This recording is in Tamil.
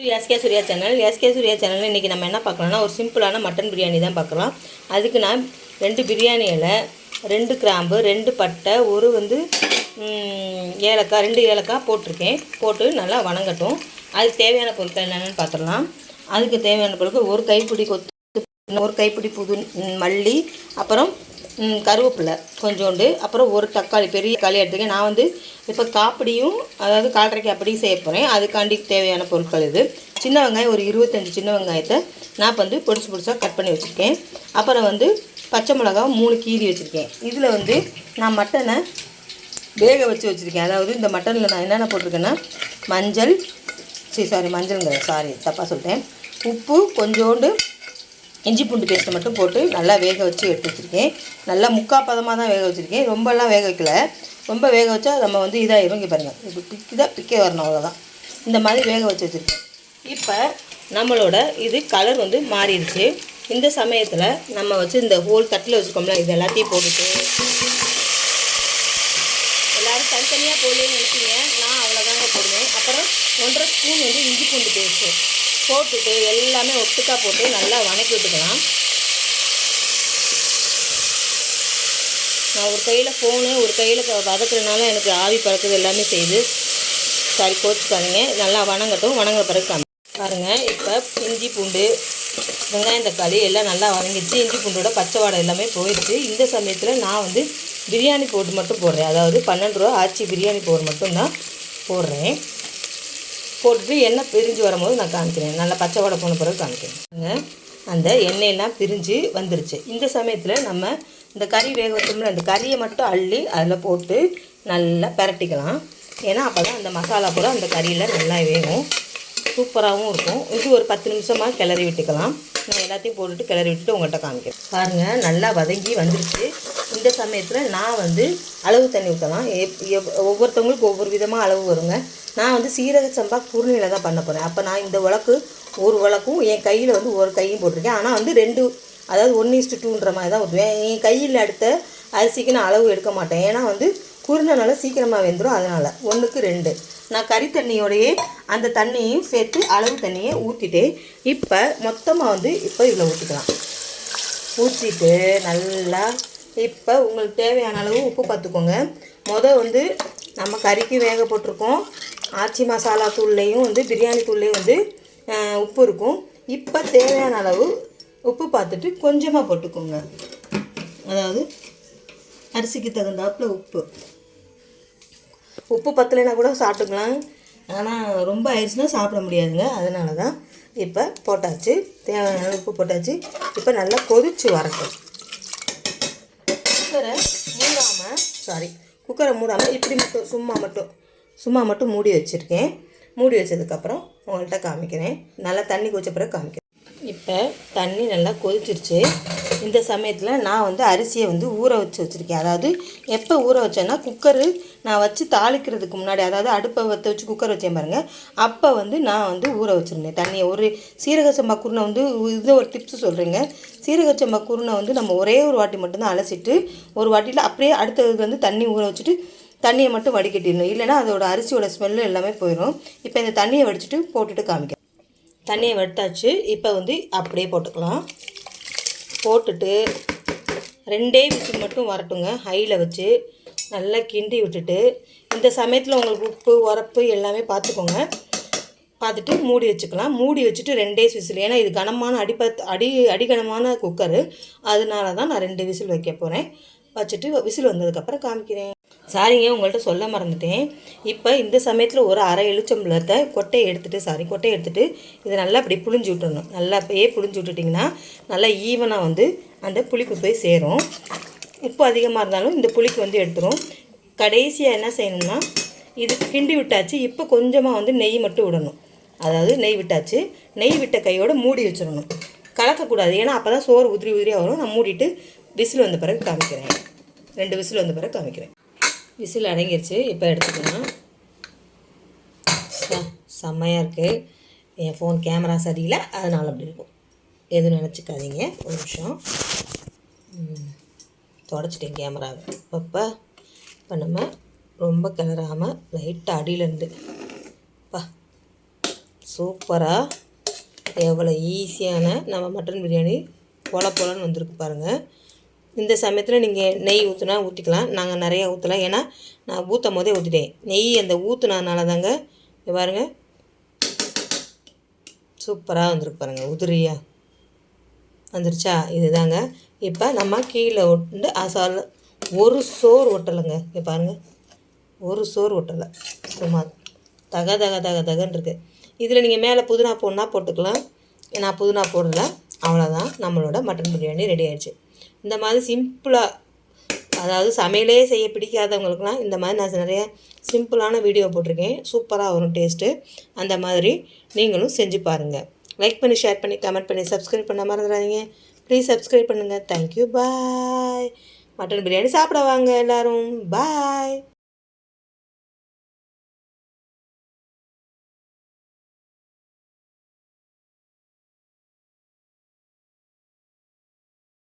SK Surya channel SK Surya சேனலில் இன்றைக்கி நம்ம என்ன பார்க்கலாம்னா ஒரு சிம்பிளான மட்டன் பிரியாணி தான் பார்க்கலாம் அதுக்கு நான் ரெண்டு பிரியாணி இலை ரெண்டு கிராம்பு ரெண்டு பட்டை ஒரு வந்து ஏலக்காய் ரெண்டு ஏலக்காய் போட்டிருக்கேன். போட்டு நல்லா வணங்கட்டும். அதுக்கு தேவையான பொருட்கள் என்னென்னு பார்த்துடலாம். அதுக்கு தேவையான பொருட்கள் ஒரு கைப்பிடி கொத்து ஒரு கைப்பிடி புது மல்லி அப்புறம் கருவேப்பிலை கொஞ்சோண்டு அப்புறம் ஒரு தக்காளி பெரிய தக்காளி எடுத்துக்கேன். நான் வந்து இப்போ காப்பிடியும் அதாவது கால்ரை அப்படியும் செய்ய போகிறேன் அதுக்காண்டி தேவையான பொருட்கள் இது. சின்ன வெங்காயம் ஒரு இருபத்தஞ்சி சின்ன வெங்காயத்தை நான் இப்போ வந்து பொடிசு பொடிசாக கட் பண்ணி வச்சுருக்கேன். அப்புறம் வந்து பச்சை மிளகா மூணு கீரி வச்சுருக்கேன். இதில் வந்து நான் மட்டனை வேக வச்சு வச்சுருக்கேன். அதாவது இந்த மட்டனில் நான் என்னென்ன போட்டிருக்கேன்னா மஞ்சள் சரி சாரி மஞ்சளுங்க சாரி தப்பாக சொல்லிட்டேன். உப்பு கொஞ்சோண்டு இஞ்சி பூண்டு பேஸ்ட்டை மட்டும் போட்டு நல்லா வேக வச்சு எடுத்து வச்சுருக்கேன். நல்லா முக்கால் பதமாக தான் வேக வச்சுருக்கேன். ரொம்பலாம் வேக வைக்கல. ரொம்ப வேக வச்சா நம்ம வந்து இதாகிடும் இங்கே பாருங்கள் இப்போ பிக்கி தான் பிக்கே வரணும் அவ்வளோதான் இந்த மாதிரி வேக வச்சு வச்சுருக்கேன். இப்போ நம்மளோட இது கலர் வந்து மாறிடுச்சு. இந்த சமயத்தில் நம்ம வச்சு இந்த ஹோல் தட்டில் வச்சுருக்கோம்ல இது எல்லாத்தையும் போட்டுட்டு. எல்லோரும் தனித்தனியாக போடலன்னு நினச்சிங்க நான் அவ்வளோதாங்க போடுவேன். அப்புறம் ஒன்றரை ஸ்பூன் வந்து இஞ்சி பூண்டு பேஸ்ட்டு. போட்டுட்டு எல்லாமே ஒட்டுக்கா போட்டு நல்லா வணக்கி விட்டுக்கலாம். நான் ஒரு கையில் ஃபோனு ஒரு கையில் வதக்குறதுனால எனக்கு ஆவி பறக்குது எல்லாமே செய்து சரி கோச்சுக்காதீங்க. நல்லா வணங்கட்டும். வணங்குற பிறகு காமி. பாருங்கள் இப்போ இஞ்சி பூண்டு வெங்காயம் தக்காளி எல்லாம் நல்லா வதங்கிடுச்சு. இஞ்சி பூண்டோட பச்சை வாடை எல்லாமே போயிடுச்சு. இந்த சமயத்தில் நான் வந்து பிரியாணி போட்டு மட்டும் போடுறேன். அதாவது பன்னெண்டு ரூபா ஆச்சி பிரியாணி பவுடர் மட்டும்தான் போடுறேன். போட்டு எண்ணெய் பிரிஞ்சு வரும்போது நான் காமிக்கிறேன். நல்லா பச்சை வடை போன பிறகு காமிக்கிறேன். அந்த எண்ணெயெல்லாம் பிரிஞ்சு வந்துருச்சு. இந்த சமயத்தில் நம்ம இந்த கறி வேக வச்சோம்ல அந்த கறியை மட்டும் அள்ளி அதில் போட்டு நல்லா பிரட்டிக்கலாம். ஏன்னா அப்போ தான் அந்த மசாலா கூட அந்த கறியில் நல்லா வேகும். சூப்பராகவும் இருக்கும். இது ஒரு பத்து நிமிஷமாக கிளறி விட்டுக்கலாம். நான் எல்லாத்தையும் போட்டுட்டு கிளறி விட்டுட்டு உங்கள்கிட்ட காமிக்கிறேன். பாருங்கள் நல்லா வதங்கி வந்துருச்சு. இந்த சமயத்தில் நான் வந்து அளவு தண்ணி ஊற்றலாம் எப்- ஒவ்வொருத்தவங்களுக்கு ஒவ்வொரு விதமாக அளவு வருங்க. நான் வந்து சீரக சம்பா குறுநிலை தான் பண்ண போகிறேன் அப்போ நான் இந்த உலக்கு ஒரு உலக்கும் என் கையில் வந்து ஒரு கையும் போட்டிருக்கேன். ஆனால் வந்து ரெண்டு அதாவது ஒன் இஸ்டு டூன்ற மாதிரி தான் ஊற்றுவேன் என் கையில் அடுத்த அரிசிக்கு நான் அளவு எடுக்க மாட்டேன். ஏன்னா வந்து குருணைனால சீக்கிரமாக வெந்துடும் அதனால் ஒன்றுக்கு ரெண்டு. நான் கறி தண்ணியோடையே அந்த தண்ணியையும் சேர்த்து அளவு தண்ணியை ஊற்றிட்டு இப்போ மொத்தமாக வந்து இப்போ இதில் ஊற்றிக்கலாம் ஊற்றிட்டு நல்லா இப்போ உங்களுக்கு தேவையான அளவு உப்பு பார்த்துக்கோங்க மொதல் வந்து நம்ம கறிக்கு வேக போட்டிருக்கோம். ஆச்சி மசாலா தூள்லேயும் வந்து பிரியாணி தூள்லேயும் வந்து உப்பு இருக்கும். இப்போ தேவையான அளவு உப்பு பார்த்துட்டு கொஞ்சமாக போட்டுக்கோங்க. அதாவது அரிசிக்கு தகுந்தாப்புல உப்பு. உப்பு பத்தலைனா கூட சாப்பிட்டுக்கலாம். ஆனால் ரொம்ப ஆயிடுச்சுன்னா சாப்பிட முடியாதுங்க. அதனால தான் இப்போ போட்டாச்சு. தேவையான உப்பு போட்டாச்சு. இப்போ நல்லா கொதிச்சு வரட்டும். குக்கரை மூடாமல் சாரி குக்கரை மூடாமல் இப்படி மட்டும் சும்மா மட்டும் சும்மா மட்டும் மூடி வச்சுருக்கேன். மூடி வச்சதுக்கப்புறம் உங்கள்கிட்ட காமிக்கிறேன். நல்லா தண்ணி கொதிச்ச பிறகு காமிக்கிறேன். இப்போ தண்ணி நல்லா கொதிச்சிருச்சு. இந்த சமயத்தில் நான் வந்து அரிசியை வந்து ஊற வச்சு வச்சுருக்கேன். அதாவது எப்போ ஊற வச்சேன்னா குக்கரு நான் வச்சு தாளிக்கிறதுக்கு முன்னாடி அதாவது அடுப்பை வற்ற வச்சு குக்கர் வச்சேன் பாருங்கள் அப்போ வந்து நான் வந்து ஊற வச்சுருந்தேன். தண்ணியை ஒரு சீரக சம்பா குருணை வந்து இது ஒரு டிப்ஸ் சொல்கிறேங்க சீரக சம்பா குருணை வந்து நம்ம ஒரே ஒரு வாட்டி மட்டும்தான் அலசிட்டு ஒரு வாட்டியில் அப்படியே அடுத்தது வந்து தண்ணி ஊற வச்சுட்டு தண்ணியை மட்டும் வடிகட்டிடணும். இல்லைன்னா அதோட அரிசியோட ஸ்மெல்லு எல்லாமே போயிடும் இப்போ இந்த தண்ணியை வடிச்சிட்டு போட்டுட்டு காமிக்கிறேன். தண்ணியை வடித்தாச்சு. இப்போ வந்து அப்படியே போட்டுக்கலாம். போட்டுட்டு ரெண்டே விசில் மட்டும் வரட்டுங்க. ஹையில் வச்சு நல்லா கிண்டி விட்டுட்டு இந்த சமயத்தில் உங்களுக்கு உப்பு உரப்பு எல்லாமே பார்த்துக்கோங்க பார்த்துட்டு மூடி வச்சுக்கலாம். மூடி வச்சுட்டு ரெண்டே விசில். ஏன்னா இது கனமான அடிப்பத் அடி அடிகனமான குக்கரு அதனால தான் நான் ரெண்டு விசில் வைக்க போகிறேன் வச்சுட்டு விசில் வந்ததுக்கப்புறம் காமிக்கிறேன். சாரிங்க உங்கள்கிட்ட சொல்ல மறந்துட்டேன். இப்போ இந்த சமயத்தில் ஒரு அரை எலுச்சம்பழத்தை கொட்டையை எடுத்துகிட்டு சாரி கொட்டையை எடுத்துகிட்டு இதை நல்லா அப்படி புழிஞ்சு விட்டுறணும். நல்லா அப்படியே புழிஞ்சு விட்டுட்டிங்கன்னா நல்லா ஈவனாக வந்து அந்த புளிப்பு போய் சேரும். உப்பு அதிகமாக இருந்தாலும் இந்த புளிக்கு வந்து எடுத்துரும். கடைசியாக என்ன செய்யணும்னா இது கிண்டி விட்டாச்சு இப்போ கொஞ்சமாக வந்து நெய் மட்டும் விடணும். அதாவது நெய் விட்டாச்சு நெய் விட்ட கையோடு மூடி வச்சிடணும். கலக்கக்கூடாது. ஏன்னா அப்போ தான் சோறு உதிரி உதிரியாக வரும். நான் மூடிட்டு விசில் வந்த பிறகு காமிக்கிறேன். ரெண்டு விசில் வந்த பிறகு காமிக்கிறேன். விசில் அடங்கிருச்சு இப்போ எடுத்துக்கலாம். செம்மையாக இருக்குது என் ஃபோன் கேமரா சரியில்லை அதனால் அப்படி இருக்கும். எதுவும் நினச்சிக்காதீங்க ஒரு நிமிஷம். தொடச்சிட்டேன் கேமராவை அப்பப்போ இப்போ நம்ம ரொம்ப கிளறாமல் லைட்டாக அடியிலேருந்து பா சூப்பராக எவ்வளோ ஈஸியான நம்ம மட்டன் பிரியாணி பொல பொலன்னு வந்திருக்கு பாருங்கள் இந்த சமயத்தில் நீங்கள் நெய் ஊற்றுனா ஊற்றிக்கலாம் நாங்கள் நிறையா ஊற்றலாம் ஏன்னா நான் ஊற்றும் போதே ஊற்றிட்டேன் நெய் அந்த ஊற்றுனதுனால தாங்க பாருங்கள் பாருங்க. சூப்பராக வந்துருக்கு பாருங்கள் உதிரியா வந்துருச்சா? இதுதாங்க. இப்போ நம்ம கீழே ஒட்டு அசால் ஒரு சோறு ஒட்டலைங்க. இங்கே பாருங்கள் ஒரு சோறு ஒட்டலை. சும்மா தக தக தக தகன்னு இருக்குது இதில் நீங்கள் மேலே புதினா போடணுன்னா போட்டுக்கலாம். நான் புதினா போடல. அவ்வளோதான் நம்மளோட மட்டன் பிரியாணி ரெடி ஆயிடுச்சு. இந்த மாதிரி சிம்பிளாக அதாவது சமையலே செய்ய பிடிக்காதவங்களுக்குலாம் இந்த மாதிரி நான் நிறைய சிம்பிளான வீடியோ போட்டிருக்கேன். சூப்பராக வரும் டேஸ்ட்டு அந்த மாதிரி நீங்களும் செஞ்சு பாருங்கள் லைக் பண்ணி ஷேர் பண்ணி கமெண்ட் பண்ணி சப்ஸ்கிரைப் பண்ண மறந்துடாதீங்க. ப்ளீஸ் சப்ஸ்கிரைப் பண்ணுங்கள் thank you bye mutton biryani சாப்பிட வாங்க எல்லோரும். பாய்